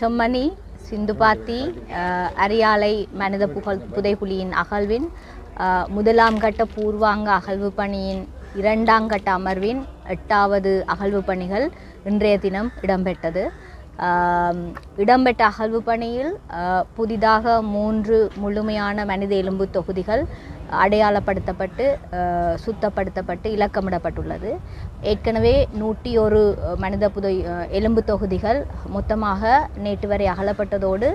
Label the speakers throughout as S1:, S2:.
S1: செம்மணி சிந்துபாத்தி அரியாலை மனித புகழ் புதைப்புலியின் அகழ்வின் முதலாம் கட்ட பூர்வாங்க அகழ்வு பணியின் இரண்டாம் கட்ட அமர்வின் எட்டாவது அகழ்வு பணிகள் இன்றைய தினம் இடம்பெற்றது இடம்பெற்ற அகழ்வு பணியில் புதிதாக மூன்று முழுமையான மனித எலும்பு தொகுதிகள் அடையாளப்படுத்தப்பட்டு சுத்தப்படுத்தப்பட்டு இலக்கமிடப்பட்டுள்ளது. ஏற்கனவே நூற்றி ஒரு மனித புதை எலும்பு தொகுதிகள் மொத்தமாக நேற்று வரை அகலப்பட்டதோடு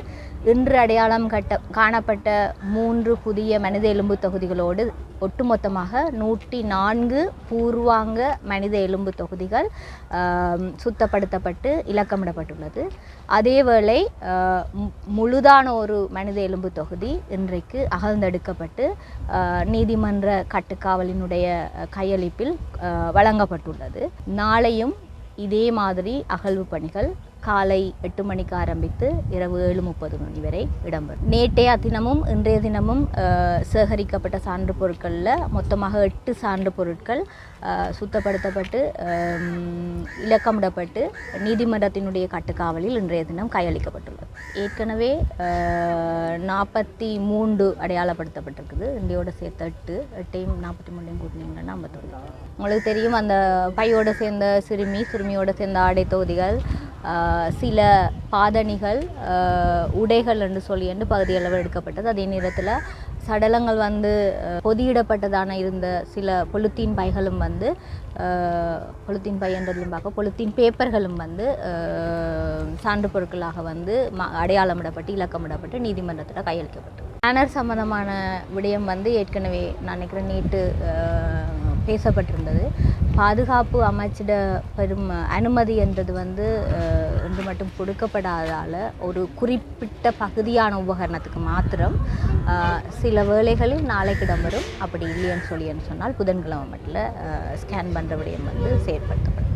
S1: இன்று அடையாளம் கட்ட காணப்பட்ட மூன்று புதிய மனித எலும்பு தொகுதிகளோடு ஒட்டுமொத்தமாக நூற்றி நான்கு பூர்வாங்க மனித எலும்பு தொகுதிகள் சுத்தப்படுத்தப்பட்டு இலக்கமிடப்பட்டுள்ளது. அதேவேளை முழுதான ஒரு மனித எலும்பு தொகுதி இன்றைக்கு அகழ்ந்தெடுக்கப்பட்டு நீதிமன்ற கட்டுக்காவலினுடைய கையளிப்பில் வழங்கப்பட்டுள்ளது. நாளையும் இதே மாதிரி அகழ்வு பணிகள் காலை எட்டு மணிக்கு ஆரம்பித்து இரவு ஏழு முப்பது மணி வரை இடம்பெறும். நேற்றைய தினமும் இன்றைய தினமும் சேகரிக்கப்பட்ட சான்று பொருட்களில் மொத்தமாக எட்டு சான்று பொருட்கள் சுத்தப்படுத்தப்பட்டு இலக்கமிடப்பட்டு நீதிமன்றத்தினுடைய கட்டுக்காவலில் இன்றைய தினம் கையளிக்கப்பட்டுள்ளது. ஏற்கனவே நாற்பத்தி மூன்று அடையாளப்படுத்தப்பட்டிருக்குது. இந்தியோட சேர்த்து எட்டு எட்டையும் நாற்பத்தி மூணையும் கூட்டினீங்கன்னா ஐம்பத்தொன்று. உங்களுக்கு தெரியும் அந்த பையோட சேர்ந்த சிறுமி சிறுமியோடு சேர்ந்த ஆடை தொகுதிகள் சில பாதணிகள் உடைகள் என்று சொல்லி என்று பகுதியளவு எடுக்கப்பட்டது. அதே நேரத்தில் சடலங்கள் வந்து பொதியிடப்பட்டதான இருந்த சில பொலித்தீன் பைகளும் வந்து ஆஹ், பொலித்தீன் பை என்றதிலும் பார்க்க பொலித்தீன் பேப்பர்களும் வந்து சான்று பொருட்களாக வந்து ம அடையாளமிடப்பட்டு இலக்கமிடப்பட்டு நீதிமன்றத்தில் கையளிக்கப்பட்டது. பேனர் சம்பந்தமான விடயம் வந்து ஏற்கனவே நான் நினைக்கிறேன் நேற்று பேசப்பட்டிருந்தது. பாதுகாப்பு அமைச்சிட பெரும் அனுமதி என்றது வந்து அஹ், இன்று மட்டும் கொடுக்கப்படாததால் ஒரு குறிப்பிட்ட பகுதியான உபகரணத்துக்கு மாத்திரம் சில வேளைகளில் நாளைக்கு வரும் அப்படி இல்லைன்னு சொல்லி சொன்னால் புதன்கிழமை மட்டும் ஸ்கேன் பண்ணுற விடயம் வந்து செயற்படுத்தப்படும்.